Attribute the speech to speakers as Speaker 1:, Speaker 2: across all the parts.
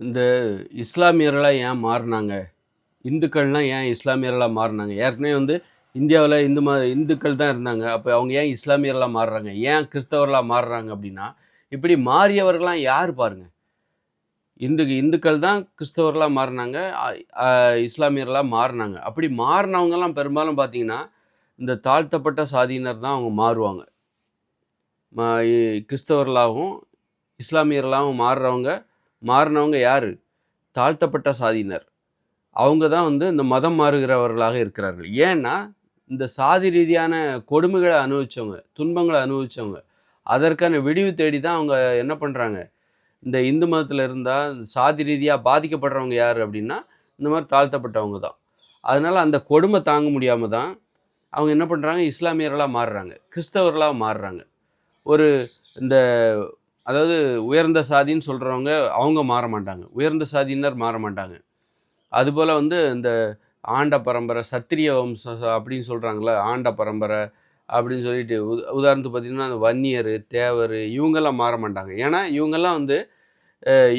Speaker 1: இந்த இஸ்லாமியர்களாக ஏன் மாறினாங்க? இந்துக்கள்லாம் ஏன் இஸ்லாமியர்களாக மாறினாங்க? ஏற்கனவே வந்து இந்தியாவில் இந்து ம இந்துக்கள் தான் இருந்தாங்க. அப்போ அவங்க ஏன் இஸ்லாமியர்களாக மாறுறாங்க? ஏன் கிறிஸ்தவர்களாக மாறுறாங்க அப்படின்னா இப்படி மாறியவர்களாம் யார் பாருங்கள் இந்து இந்துக்கள் தான் கிறிஸ்தவர்களாக மாறினாங்க. இஸ்லாமியர்களாக மாறினாங்க. அப்படி மாறினவங்கலாம் பெரும்பாலும் பார்த்தீங்கன்னா இந்த தாழ்த்தப்பட்ட சாதியினர் தான் அவங்க மாறுவாங்க. மா- கிறிஸ்தவர்களாகவும் இஸ்லாமியர்களாகவும் மாறுறவங்க மாறினவங்க யார்? தாழ்த்தப்பட்ட சாதியினர். அவங்க தான் வந்து இந்த மதம் மாறுகிறவர்களாக இருக்கிறார்கள். ஏன்னா இந்த சாதி ரீதியான கொடுமைகளை அனுபவித்தவங்க துன்பங்களை அனுபவித்தவங்க அதற்கான விடிவு தேடி தான் அவங்க என்ன பண்ணுறாங்க இந்த இந்து மதத்தில் இருந்தால் சாதி ரீதியாக பாதிக்கப்படுறவங்க யார் அப்படின்னா இந்த மாதிரி தாழ்த்தப்பட்டவங்க தான். அதனால் அந்த கொடுமை தாங்க முடியாமல் தான் அவங்க என்ன பண்ணுறாங்க இஸ்லாமியர்களாக மாறுறாங்க கிறிஸ்தவர்களாக மாறுறாங்க. ஒரு இந்த அதாவது உயர்ந்த சாதின்னு சொல்கிறவங்க அவங்க மாற மாட்டாங்க. உயர்ந்த சாதியினர் மாற மாட்டாங்க. அதுபோல் வந்து இந்த ஆண்ட பரம்பரை சத்திரிய வம்சம் அப்படின்னு சொல்கிறாங்களே ஆண்ட பரம்பரை அப்படின்னு சொல்லிட்டு உ உதாரணத்துக்கு பார்த்தீங்கன்னா அந்த வன்னியர் தேவர் இவங்கெல்லாம் மாற மாட்டாங்க. ஏன்னா இவங்கெல்லாம் வந்து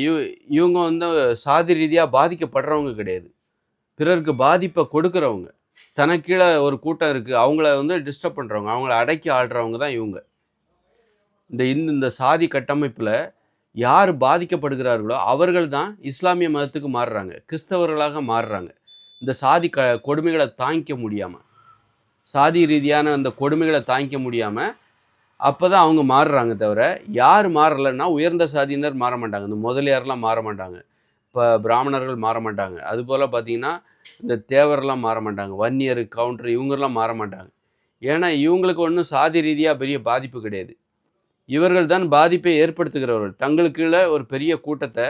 Speaker 1: இவ இவங்க வந்து சாதி ரீதியாக பாதிக்கப்படுறவங்க கிடையாது. பிறருக்கு பாதிப்பை கொடுக்குறவங்க. தனக்கீழே ஒரு கூட்டம் இருக்குது அவங்கள வந்து டிஸ்டர்ப் பண்ணுறவங்க அவங்கள அடக்கி ஆடுறவங்க தான் இவங்க. இந்த இந்து இந்த சாதி கட்டமைப்பில் யார் பாதிக்கப்படுகிறார்களோ அவர்கள் தான் இஸ்லாமிய மதத்துக்கு மாறுறாங்க. கிறிஸ்தவர்களாக மாறுறாங்க. இந்த சாதி க கொடுமைகளை தாங்கிக்க முடியாமல் சாதி ரீதியான அந்த கொடுமைகளை தாங்கிக்க முடியாமல் அப்போ தான் அவங்க மாறுறாங்க தவிர யார் மாறலைன்னா உயர்ந்த சாதியினர் மாற மாட்டாங்க. இந்த முதலியார்லாம் மாற மாட்டாங்க. இப்போ பிராமணர்கள் மாற மாட்டாங்க. அதுபோல் பார்த்தீங்கன்னா இந்த தேவரெல்லாம் மாற மாட்டாங்க. வன்னியர் கவுண்டர் இவங்கெல்லாம் மாற மாட்டாங்க. ஏன்னா இவங்களுக்கு ஒன்றும் சாதி ரீதியாக பெரிய பாதிப்பு கிடையாது. இவர்கள் தான் பாதிப்பை ஏற்படுத்துகிறவர்கள். தங்களுக்குள்ள ஒரு பெரிய கூட்டத்தை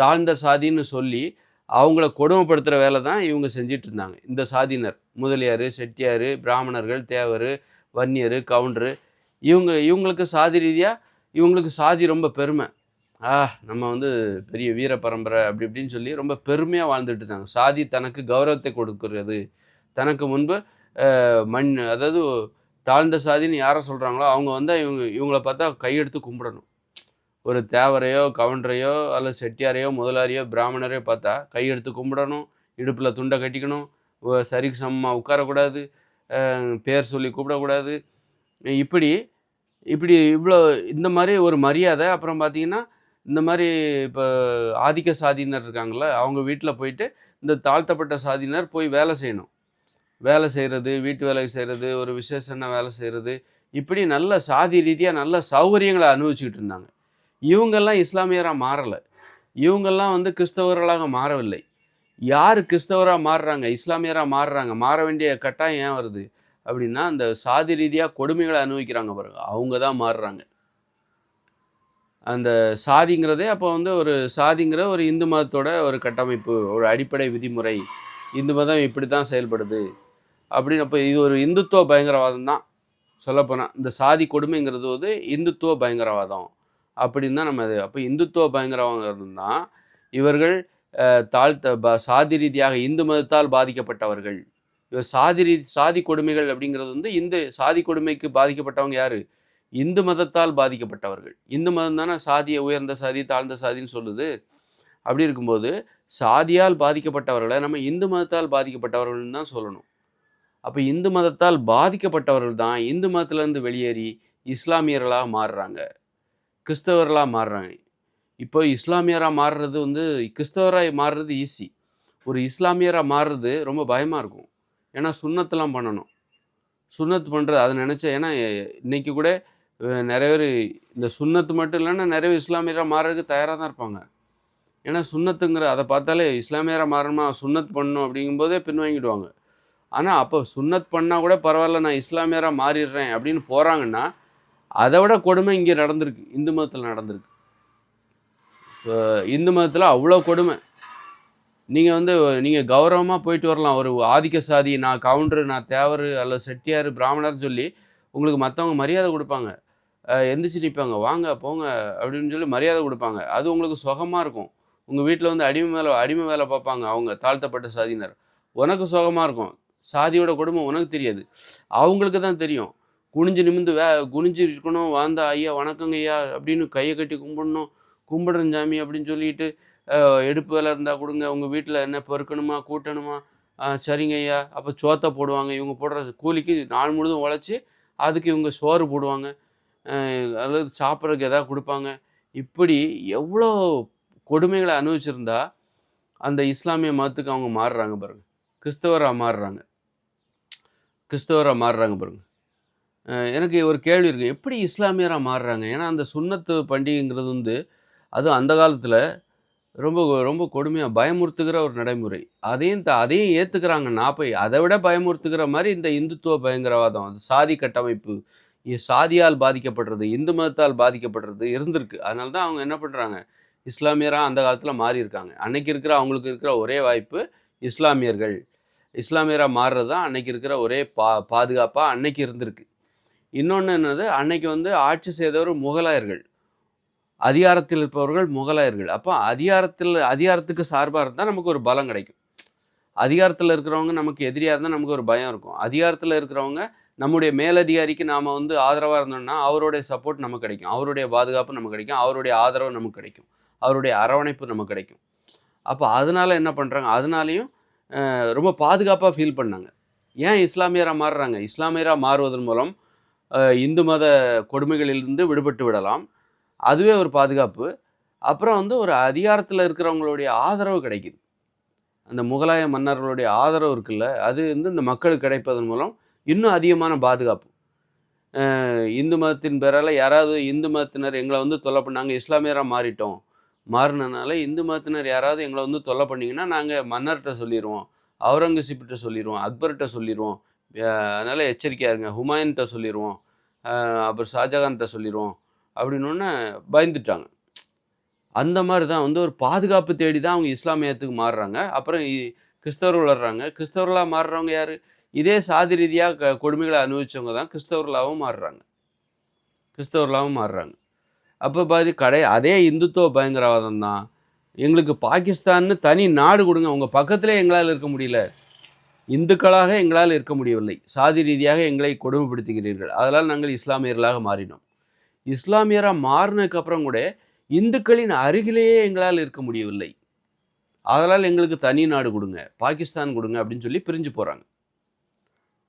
Speaker 1: தாழ்ந்த சாதின்னு சொல்லி அவங்கள கொடுமைப்படுத்துகிற வேலை தான் இவங்க செஞ்சிட்டு இருந்தாங்க இந்த சாதியினர். முதலியார் செட்டியார் பிராமணர்கள் தேவர் வன்னியர் கவுண்டரு. இவங்க இவங்களுக்கு சாதி ரீதியாக இவங்களுக்கு சாதி ரொம்ப பெருமை. ஆ நம்ம வந்து பெரிய வீர பரம்பரை அப்படி இப்படின்னு சொல்லி ரொம்ப பெருமையாக வாழ்ந்துட்டு இருந்தாங்க சாதி தனக்கு கௌரவத்தை கொடுக்கிறது. தனக்கு முன்பு மண் அதாவது தாழ்ந்த சாதின்னு யாரை சொல்கிறாங்களோ அவங்க வந்து இவங்க இவங்கள பார்த்தா கையெடுத்து கும்பிடணும். ஒரு தேவரையோ கவுண்டரையோ அல்லது செட்டியாரையோ முதலாரியோ பிராமணரையோ பார்த்தா கையெடுத்து கும்பிடணும். இடுப்பில் துண்டை கட்டிக்கணும். சரிக்கு சமமாக உட்காரக்கூடாது. பேர் சொல்லி கூப்பிடக்கூடாது. இப்படி இப்படி இவ்வளோ இந்த மாதிரி ஒரு மரியாதை அப்புறம் பார்த்தீங்கன்னா இந்த மாதிரி இப்போ ஆதிக்க சாதியினர் இருக்காங்கள்ல அவங்க வீட்டில் போயிட்டு இந்த தாழ்த்தப்பட்ட சாதியினர் போய் வேலை செய்யணும். வேலை செய்கிறது வீட்டு வேலை செய்கிறது ஒரு விசேஷன வேலை செய்கிறது இப்படி நல்ல சாதி ரீதியாக நல்ல சௌகரியங்களை அனுபவிச்சுக்கிட்டு இருந்தாங்க. இவங்கெல்லாம் இஸ்லாமியராக மாறலை. இவங்கெல்லாம் வந்து கிறிஸ்தவர்களாக மாறவில்லை. யார் கிறிஸ்தவராக மாறுறாங்க இஸ்லாமியராக மாறுறாங்க மாற வேண்டிய கட்டாயம் ஏன் வருது? அப்படின்னா அந்த சாதி ரீதியாக கொடுமைகளை அனுபவிக்கிறாங்க பாருங்க. அவங்க தான் மாறுறாங்க. அந்த சாதிங்கிறதே அப்போ வந்து ஒரு சாதிங்கிற ஒரு இந்து மதத்தோட ஒரு கட்டமைப்பு ஒரு அடிப்படை விதிமுறை. இந்து மதம் இப்படி தான் செயல்படுது. அப்படின்னு அப்போ இது ஒரு இந்துத்துவ பயங்கரவாதம் தான் சொல்லப்போனால் இந்த சாதி கொடுமைங்கிறது வந்து இந்துத்துவ பயங்கரவாதம் அப்படின்னு தான் நம்ம அது அப்போ இந்துத்துவ பயங்கரவாதம் தான் இவர்கள் தாழ்த்த ப சாதி ரீதியாக இந்து மதத்தால் பாதிக்கப்பட்டவர்கள். இவர் சாதி ரீ சாதி கொடுமைகள் அப்படிங்கிறது வந்து இந்து சாதி கொடுமைக்கு பாதிக்கப்பட்டவங்க யார்? இந்து மதத்தால் பாதிக்கப்பட்டவர்கள். இந்து மதம் தானே சாதியை உயர்ந்த சாதி தாழ்ந்த சாதின்னு சொல்லுது. அப்படி இருக்கும்போது சாதியால் பாதிக்கப்பட்டவர்களை நம்ம இந்து மதத்தால் பாதிக்கப்பட்டவர்கள்னு தான் சொல்லணும். அப்போ இந்து மதத்தால் பாதிக்கப்பட்டவர்கள் தான் இந்து மதத்திலேருந்து வெளியேறி இஸ்லாமியர்களாக மாறுறாங்க. கிறிஸ்தவர்களாக மாறுறாங்க. இப்போ இஸ்லாமியராக மாறுறது வந்து கிறிஸ்தவராக மாறுறது ஈஸி ஒரு இஸ்லாமியராக மாறுறது ரொம்ப பயமாக இருக்கும். ஏன்னா சுண்ணத்தெல்லாம் பண்ணணும். சுண்ணத்து பண்ணுறது அதை நினச்சா ஏன்னா இன்றைக்கி இன்னைக்கு கூட நிறைய பேர் இந்த சுண்ணத்து மட்டும் இல்லைன்னா நிறைய பேர் இஸ்லாமியராக மாறுறதுக்கு தயாராக தான் இருப்பாங்க. ஏன்னா சுண்ணத்துங்கிற அதை பார்த்தாலே இஸ்லாமியராக மாறணுமா சுண்ணத் பண்ணணும் அப்படிங்கும்போதே பின்வாங்கிடுவாங்க. ஆனால் அப்போ சுன்னத் பண்ணால் கூட பரவாயில்ல நான் இஸ்லாமியராக மாறிடுறேன் அப்படின்னு போகிறாங்கன்னா அதை விட கொடுமை இங்கே நடந்திருக்கு. இந்து மதத்தில் நடந்திருக்கு. இப்போ இந்து மதத்தில் அவ்வளோ கொடுமை. நீங்கள் வந்து நீங்கள் கௌரவமாக போயிட்டு வரலாம். ஒரு ஆதிக்க சாதி நான் கவுண்டரு நான் தேவர் அல்லது செட்டியார் பிராமணர்னு சொல்லி உங்களுக்கு மற்றவங்க மரியாதை கொடுப்பாங்க. எந்திரிச்சு நிற்பாங்க வாங்க போங்க அப்படின்னு சொல்லி மரியாதை கொடுப்பாங்க. அது உங்களுக்கு சுகமாக இருக்கும். உங்கள் வீட்டில் வந்து அடிமை வேலை அடிமை வேலை பார்ப்பாங்க அவங்க தாழ்த்தப்பட்ட சாதியினர். உனக்கு சுகமாக இருக்கும். சாதியோட குடும்பம் உனக்கு தெரியாது. அவங்களுக்கு தான் தெரியும். குனிஞ்சு நிமிந்து வே குனிஞ்சு இருக்கணும் வாந்தா ஐயா வணக்கங்க ஐயா அப்படின்னு கையை கட்டி கும்பிடணும் கும்பிடுறேன் சாமி அப்படின்னு சொல்லிட்டு எடுப்பு வேலை இருந்தால் கொடுங்க. உங்கள் வீட்டில் என்ன பெருக்கணுமா கூட்டணுமா? சரிங்க ஐயா. அப்போ சோத்தை போடுவாங்க. இவங்க போடுற கூலிக்கு நாள் முழுதும் உழைச்சி அதுக்கு இவங்க சோறு போடுவாங்க. அல்லது சாப்பிட்றதுக்கு எதாவது கொடுப்பாங்க. இப்படி எவ்வளோ கொடுமைகளை அனுபவிச்சிருந்தா அந்த இஸ்லாமிய மதத்துக்கு அவங்க மாறுறாங்க பாருங்க. கிறிஸ்தவராக மாறுறாங்க. கிறிஸ்தவராக மாறுறாங்க பாருங்க. எனக்கு ஒரு கேள்வி இருக்குது எப்படி இஸ்லாமியராக மாறுறாங்க? ஏன்னா அந்த சுண்ணத்து பண்டிகைங்கிறது வந்து அதுவும் அந்த காலத்தில் ரொம்ப ரொம்ப கொடுமையாக பயமுறுத்துகிற ஒரு நடைமுறை. அதையும் த அதையும் ஏற்றுக்கிறாங்க நாப்பை அதை விட பயமுறுத்துகிற மாதிரி இந்த இந்துத்துவ பயங்கரவாதம் அது சாதி கட்டமைப்பு சாதியால் பாதிக்கப்படுறது இந்து மதத்தால் பாதிக்கப்படுறது இருந்திருக்கு. அதனால தான் அவங்க என்ன பண்ணுறாங்க இஸ்லாமியராக அந்த காலத்தில் மாறி இருக்காங்க அன்னைக்கு இருக்கிற அவங்களுக்கு இருக்கிற ஒரே வாய்ப்பு இஸ்லாமியர்கள். இஸ்லாமியராக மாறுறது தான் அன்னைக்கு இருக்கிற ஒரே பா பாதுகாப்பாக அன்னைக்கு இருந்திருக்கு. இன்னொன்று என்னது? அன்னைக்கு வந்து ஆட்சி செய்தவர் முகலாயர்கள். அதிகாரத்தில் இருப்பவர்கள் முகலாயர்கள். அப்போ அதிகாரத்தில் அதிகாரத்துக்கு சார்பாக இருந்தால் நமக்கு ஒரு பலம் கிடைக்கும். அதிகாரத்தில் இருக்கிறவங்க நமக்கு எதிரியாக இருந்தால் நமக்கு ஒரு பயம் இருக்கும். அதிகாரத்தில் இருக்கிறவங்க நம்முடைய மேலதிகாரிக்கு நாம் வந்து ஆதரவாக இருந்தோம்னா அவருடைய சப்போர்ட் நமக்கு கிடைக்கும். அவருடைய பாதுகாப்பு நமக்கு கிடைக்கும். அவருடைய ஆதரவு நமக்கு கிடைக்கும். அவருடைய அரவணைப்பு நமக்கு கிடைக்கும். அப்போ அதனால என்ன பண்ணுறாங்க அதனாலையும் ரொம்ப பாதுகாப்பாக ஃபீல் பண்ணாங்க. ஏன் இஸ்லாமியராக மாறுறாங்க? இஸ்லாமியராக மாறுவதன் மூலம் இந்து மத கொடுமைகளிலிருந்து விடுபட்டு விடலாம். அதுவே ஒரு பாதுகாப்பு. அப்புறம் வந்து ஒரு அதிகாரத்தில் இருக்கிறவங்களுடைய ஆதரவு கிடைக்குது. அந்த முகலாய மன்னர்களுடைய ஆதரவு இருக்குல்ல அது வந்து இந்த மக்களுக்கு கிடைப்பதன் மூலம் இன்னும் அதிகமான பாதுகாப்பு. இந்து மதத்தின் பேரால் யாராவது இந்து மதத்தினர் எங்களை வந்து தொல்லை பண்ணாங்க இஸ்லாமியராக மாறிட்டோம். மாறினனால இந்து மதத்தினர் யாராவது எங்களை வந்து தொல்லை பண்ணிங்கன்னா நாங்கள் மன்னர்கிட்ட சொல்லிடுவோம் அவுரங்கசீப்கிட்ட சொல்லிடுவோம் அக்பர்கிட்ட சொல்லிடுவோம் அதனால் எச்சரிக்கையாக இருங்க. ஹுமாயூன்கிட்ட சொல்லிடுவோம் அப்புறம் ஷாஜகான்கிட்ட சொல்லிடுவோம் அப்படின்னோடனே பயந்துட்டாங்க. அந்த மாதிரி தான் வந்து ஒரு பாதுகாப்பு தேடி தான் அவங்க இஸ்லாமியத்துக்கு மாறுறாங்க. அப்புறம் கிறிஸ்தவர் கிறிஸ்தவர்கள் வர்றாங்க கிறிஸ்தவர்களாக மாறுறவங்க யார்? இதே சாதி ரீதியாக கொடுமைகளை அனுபவிச்சவங்க தான் கிறிஸ்தவர்களாகவும் மாறுறாங்க. கிறிஸ்தவர்களாகவும் மாறுறாங்க. அப்போ பாரு கடை அதே இந்துத்துவ பயங்கரவாதம் தான். எங்களுக்கு பாகிஸ்தான்னு தனி நாடு கொடுங்க உங்கள் பக்கத்தில் எங்களால் இருக்க முடியல. இந்துக்களாக எங்களால் இருக்க முடியவில்லை. சாதி ரீதியாக எங்களை கொடுமைப்படுத்துகிறீர்கள். அதனால் நாங்கள் இஸ்லாமியர்களாக மாறினோம். இஸ்லாமியராக மாறினதுக்கப்புறம் கூட இந்துக்களின் அருகிலேயே எங்களால் இருக்க முடியவில்லை. அதனால் எங்களுக்கு தனி நாடு கொடுங்க பாகிஸ்தான் கொடுங்க அப்படின்னு சொல்லி பிரிஞ்சு போகிறாங்க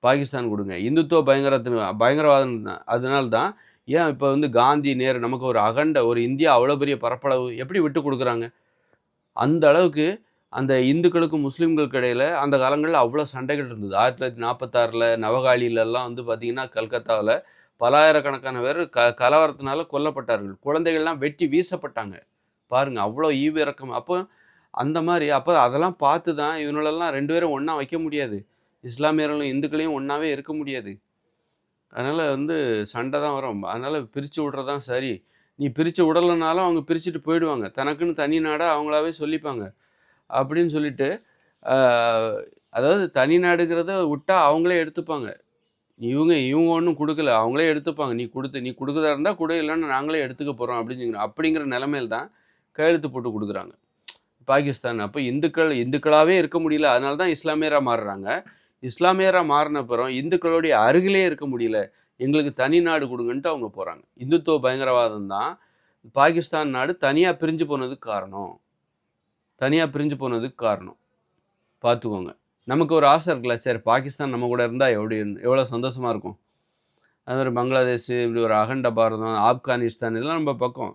Speaker 1: பாகிஸ்தான் கொடுங்க. இந்துத்துவ பயங்கரத்தின் பயங்கரவாதம் தான். ஏன் இப்போ வந்து காந்தி நேரு நமக்கு ஒரு அகண்ட ஒரு இந்தியா அவ்வளோ பெரிய பரப்பளவு எப்படி விட்டு கொடுக்குறாங்க? அந்த அளவுக்கு அந்த இந்துக்களுக்கும் முஸ்லீம்களுக்கு இடையில் அந்த காலங்களில் அவ்வளோ சண்டைகள் இருந்தது. ஆயிரத்தி தொள்ளாயிரத்தி நாற்பத்தாறில் நவகாலியிலலாம் வந்து பார்த்திங்கன்னா கல்கத்தாவில் பலாயிரக்கணக்கான பேர் க கலவரத்தினால கொல்லப்பட்டார்கள். குழந்தைகள்லாம் வெட்டி வீசப்பட்டாங்க. பாருங்கள் அவ்வளோ ஈவு இறக்கம். அப்போ அந்த மாதிரி அப்போ அதெல்லாம் பார்த்து தான் இவங்களெல்லாம் ரெண்டு பேரும் ஒன்றா வைக்க முடியாது. இஸ்லாமியர்களும் இந்துக்களையும் ஒன்றாவே இருக்க முடியாது. அதனால் வந்து சண்டை தான் வரும். அதனால் பிரித்து விட்றது தான் சரி. நீ பிரித்து விடலைனாலும் அவங்க பிரிச்சுட்டு போயிடுவாங்க. தனக்குன்னு தனி நாடாக அவங்களாவே சொல்லிப்பாங்க. அப்படின்னு சொல்லிட்டு அதாவது தனி நாடுங்கிறத விட்டா அவங்களே எடுத்துப்பாங்க. இவங்க இவங்க ஒன்றும் கொடுக்கல. அவங்களே எடுத்துப்பாங்க. நீ கொடுத்து நீ கொடுக்குறதா இருந்தால் கொடு இல்லைன்னா நாங்களே எடுத்துக்க போகிறோம் அப்படின்னு அப்படிங்கிற நிலமையில் தான் கையெழுத்து போட்டு கொடுக்குறாங்க. பாகிஸ்தான். அப்போ இந்துக்கள் இந்துக்களாகவே இருக்க முடியல. அதனால தான் இஸ்லாமியராக மாறுறாங்க. இஸ்லாமியராக மாறின பிறகு இந்துக்களுடைய அருகிலே இருக்க முடியல. எங்களுக்கு தனி நாடு கொடுங்கன்ட்டு அவங்க போகிறாங்க இந்துத்துவ பயங்கரவாதம் தான். பாகிஸ்தான் நாடு தனியாக பிரிஞ்சு போனதுக்கு காரணம். தனியாக பிரிஞ்சு போனதுக்கு காரணம். பார்த்துக்கோங்க நமக்கு ஒரு ஆசை இருக்குல்ல சரி பாகிஸ்தான் நம்ம கூட இருந்தால் எப்படி எவ்வளோ சந்தோஷமாக இருக்கும். அது மாதிரி பங்களாதேஷ் இப்படி ஒரு அகண்ட பாரதம் ஆப்கானிஸ்தான் இதெல்லாம் நம்ம பக்கம்.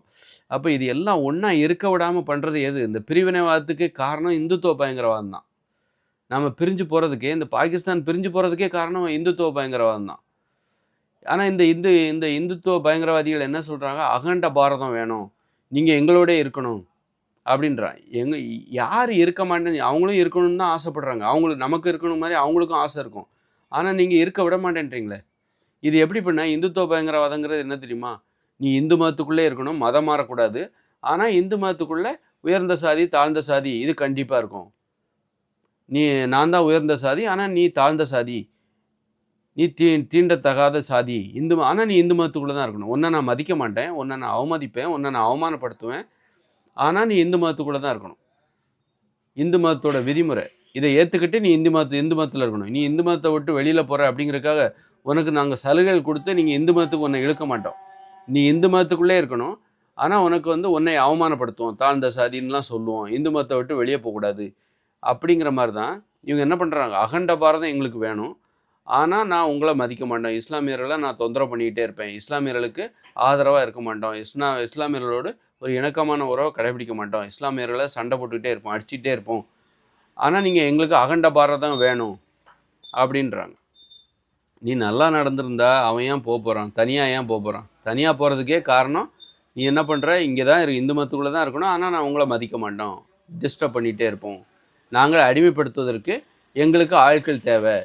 Speaker 1: அப்போ இது எல்லாம் ஒன்றா இருக்க விடாமல் பண்ணுறது எது? இந்த பிரிவினைவாதத்துக்கு காரணம் இந்துத்துவ பயங்கரவாதம் தான். நம்ம பிரிஞ்சு போகிறதுக்கே இந்த பாகிஸ்தான் பிரிஞ்சு போகிறதுக்கே காரணம் இந்துத்துவ பயங்கரவாதம் தான். ஆனால் இந்த இந்து இந்த இந்துத்துவ பயங்கரவாதிகள் என்ன சொல்கிறாங்க அகண்ட பாரதம் வேணும். நீங்கள் எங்களோட இருக்கணும். அப்படின்றான் எங்க யார் இருக்க மாட்டேன்னு அவங்களும் இருக்கணும்னு தான் ஆசைப்படுறாங்க. அவங்களுக்கு நமக்கு இருக்கணும் மாதிரி அவங்களுக்கும் ஆசை இருக்கும். ஆனால் நீங்கள் இருக்க விட மாட்டேன்றீங்களே. இது எப்படி பண்ண? இந்துத்துவ பயங்கரவாதங்கிறது என்ன தெரியுமா? நீ இந்து மதத்துக்குள்ளே இருக்கணும் மதம் மாறக்கூடாது. ஆனால் இந்து மதத்துக்குள்ளே உயர்ந்த சாதி தாழ்ந்த சாதி இது கண்டிப்பாக இருக்கும். நீ நான் தான் உயர்ந்த சாதி ஆனால் நீ தாழ்ந்த சாதி. நீ தீ தீண்டத்தகாத சாதி. இந்து ஆனால் நீ இந்து மதத்துக்குள்ளே தான் இருக்கணும். ஒன்றை நான் மதிக்க மாட்டேன் ஒன்றை நான் அவமதிப்பேன் ஒன்றை நான் அவமானப்படுத்துவேன். ஆனால் நீ இந்து மதத்துக்குள்ளே தான் இருக்கணும். இந்து மதத்தோட விதிமுறை. இதை ஏற்றுக்கிட்டு நீ இந்து மதத்து இந்து மதத்தில் இருக்கணும். நீ இந்து மதத்தை விட்டு வெளியில் போகிற அப்படிங்கிறதுக்காக உனக்கு நாங்கள் சலுகைகள் கொடுத்து நீங்கள் இந்து மதத்துக்கு உன்னை இழுக்க மாட்டோம். நீ இந்து மதத்துக்குள்ளே இருக்கணும். ஆனால் உனக்கு வந்து உன்னை அவமானப்படுத்துவோம். தாழ்ந்த சாதின்லாம் சொல்லுவோம். இந்து மதத்தை விட்டு வெளியே போகக்கூடாது. அப்படிங்கிற மாதிரி தான் இவங்க என்ன பண்ணுறாங்க அகண்ட பாரதம் எங்களுக்கு வேணும். ஆனால் நான் உங்களை மதிக்க மாட்டேன் இஸ்லாமியர்களை நான் தொந்தரவு பண்ணிக்கிட்டே இருப்பேன். இஸ்லாமியர்களுக்கு ஆதரவாக இருக்க மாட்டோம். இஸ்லா இஸ்லாமியர்களோடு ஒரு இணக்கமான உறவை கடைபிடிக்க மாட்டோம். இஸ்லாமியர்களை சண்டை போட்டுக்கிட்டே இருப்போம் அடிச்சுக்கிட்டே இருப்போம். ஆனால் நீங்கள் எங்களுக்கு அகண்ட பாரதம் வேணும் அப்படின்றாங்க. நீ நல்லா நடந்திருந்தா அவன் ஏன் போக போகிறான் தனியாக ஏன் போக போகிறான் தனியாக போகிறதுக்கே காரணம் நீ என்ன பண்ணுற இங்கே தான் இரு இந்து மதத்துக்குள்ளே தான் இருக்கணும். ஆனால் நான் உங்களை மதிக்க மாட்டோம். டிஸ்டர்ப் பண்ணிகிட்டே இருப்போம். நாங்கள் அடிமைப்படுத்துவதற்கு எங்களுக்கு ஆட்கள் தேவை.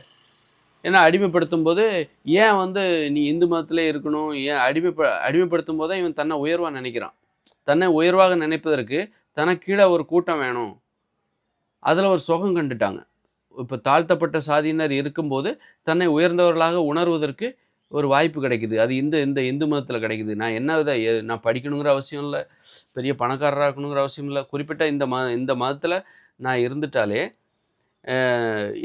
Speaker 1: ஏன்னா அடிமைப்படுத்தும் போது ஏன் வந்து நீ இந்து மதத்திலே இருக்கணும்? ஏன் அடிமைப்ப அடிமைப்படுத்தும் போது இவன் தன்னை உயர்வாக நினைக்கிறான். தன்னை உயர்வாக நினைப்பதற்கு தனக்கு கீழே ஒரு கூட்டம் வேணும். அதில் ஒரு சுகம் கண்டுட்டாங்க. இப்போ தாழ்த்தப்பட்ட சாதியினர் இருக்கும்போது தன்னை உயர்ந்தவர்களாக உணர்வதற்கு ஒரு வாய்ப்பு கிடைக்குது. அது இந்த இந்த இந்து மதத்தில் கிடைக்குது. நான் என்ன இதை நான் படிக்கணுங்கிற அவசியம் இல்லை. பெரிய பணக்காரராக இருக்கணுங்கிற அவசியம் இல்லை. குறிப்பிட்ட இந்த ம இந்த மதத்தில் நான் இருந்துட்டாலே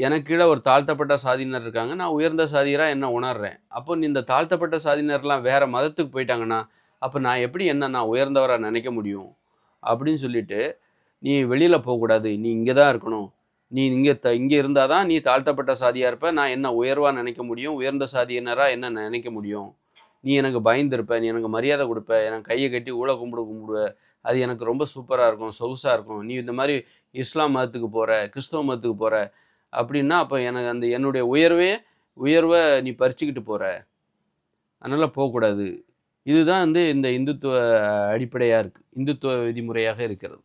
Speaker 1: எனக்கு கீழே ஒரு தாழ்த்தப்பட்ட சாதியினர் இருக்காங்க. நான் உயர்ந்த சாதியராக என்ன உணர்றேன்? அப்போ இந்த தாழ்த்தப்பட்ட சாதியினர்லாம் வேறு மதத்துக்கு போயிட்டாங்கன்னா அப்போ நான் எப்படி என்ன நான் உயர்ந்தவராக நினைக்க முடியும்? அப்படின்னு சொல்லிட்டு நீ வெளியில் போகக்கூடாது. நீ இங்கே தான் இருக்கணும். நீ இங்கே த இங்கே இருந்தால் தான் நீ தாழ்த்தப்பட்ட சாதியாக இருப்ப. நான் என்ன உயர்வாக நினைக்க முடியும்? உயர்ந்த சாதியினராக என்ன நினைக்க முடியும்? நீ எனக்கு பயந்துருப்ப நீ எனக்கு மரியாதை கொடுப்ப எனக்கு கையை கட்டி ஊழ கும்பிடு கும்பிடுவ. அது எனக்கு ரொம்ப சூப்பராக இருக்கும் சொகுசாக இருக்கும். நீ இந்த மாதிரி இஸ்லாம் மதத்துக்கு போகிற கிறிஸ்தவ மதத்துக்கு போகிற அப்படின்னா அப்போ எனக்கு அந்த என்னுடைய உயர்வே உயர்வை நீ பறிச்சுக்கிட்டு போகிற அதனால் போகக்கூடாது. இதுதான் வந்து இந்த இந்துத்துவ அடிப்படையாக இருக்குது இந்துத்துவ விதிமுறையாக இருக்கிறது.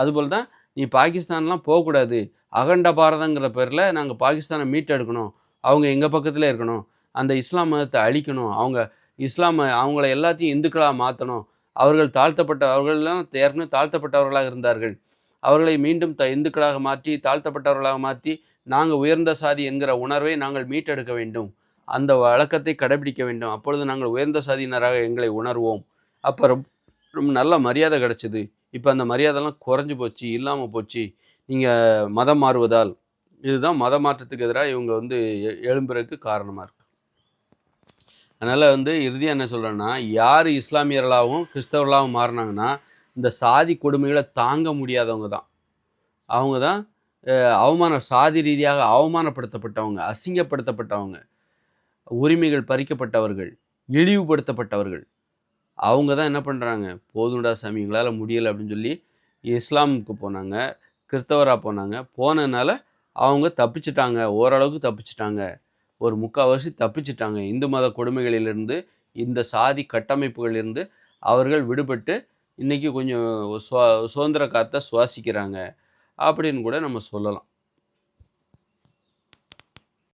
Speaker 1: அதுபோல் தான் நீ பாகிஸ்தான்லாம் போகக்கூடாது. அகண்ட பாரதங்கிற பேரில் நாங்கள் பாகிஸ்தானை மீட்டெடுக்கணும். அவங்க எங்கள் பக்கத்தில் இருக்கணும். அந்த இஸ்லாம் மதத்தை அழிக்கணும். அவங்க இஸ்லாம் அவங்கள எல்லாத்தையும் இந்துக்களாக மாற்றணும் அவர்கள் தாழ்த்தப்பட்ட அவர்கள்லாம் ஏற்கனவே தாழ்த்தப்பட்டவர்களாக இருந்தார்கள். அவர்களை மீண்டும் த இந்துக்களாக மாற்றி தாழ்த்தப்பட்டவர்களாக மாற்றி நாங்கள் உயர்ந்த சாதி என்கிற உணர்வை நாங்கள் மீட்டெடுக்க வேண்டும். அந்த வழக்கத்தை கடைபிடிக்க வேண்டும். அப்பொழுது நாங்கள் உயர்ந்த சாதியினராக எங்களை உணர்வோம். அப்போ ரொம்ப நல்ல மரியாதை கிடச்சிது. இப்போ அந்த மரியாதைலாம் குறைஞ்சி போச்சு இல்லாமல் போச்சு. நீங்கள் மதம் மாறுவதால். இதுதான் மத மாற்றத்துக்கு எதிராக இவங்க வந்து எ- எழும்புறதுக்கு காரணமாக இருக்கும் அதனால் வந்து இறுதியாக என்ன சொல்கிறேன்னா யார் இஸ்லாமியர்களாகவும் கிறிஸ்தவர்களாகவும் மாறினாங்கன்னா இந்த சாதி கொடுமைகளை தாங்க முடியாதவங்க தான். அவங்க தான் அவமான சாதி ரீதியாக அவமானப்படுத்தப்பட்டவங்க அசிங்கப்படுத்தப்பட்டவங்க உரிமைகள் பறிக்கப்பட்டவர்கள் இழிவுபடுத்தப்பட்டவர்கள். அவங்க தான் என்ன பண்ணுறாங்க போதும்டா சாமி எங்களால் முடியலை அப்படின்னு சொல்லி இஸ்லாமுக்கு போனாங்க கிறிஸ்தவராக போனாங்க. போனதுனால அவங்க தப்பிச்சிட்டாங்க ஓரளவுக்கு தப்பிச்சிட்டாங்க. ஒரு முக்கால்வாசி தப்பிச்சிட்டாங்க. இந்து மத கொடுமைகளிலிருந்து இந்த சாதி கட்டமைப்புகளிலிருந்து அவர்கள் விடுபட்டு இன்றைக்கி கொஞ்சம் சுவா சுதந்திர காற்றை சுவாசிக்கிறாங்க. அப்படின்னு கூட நம்ம சொல்லலாம்.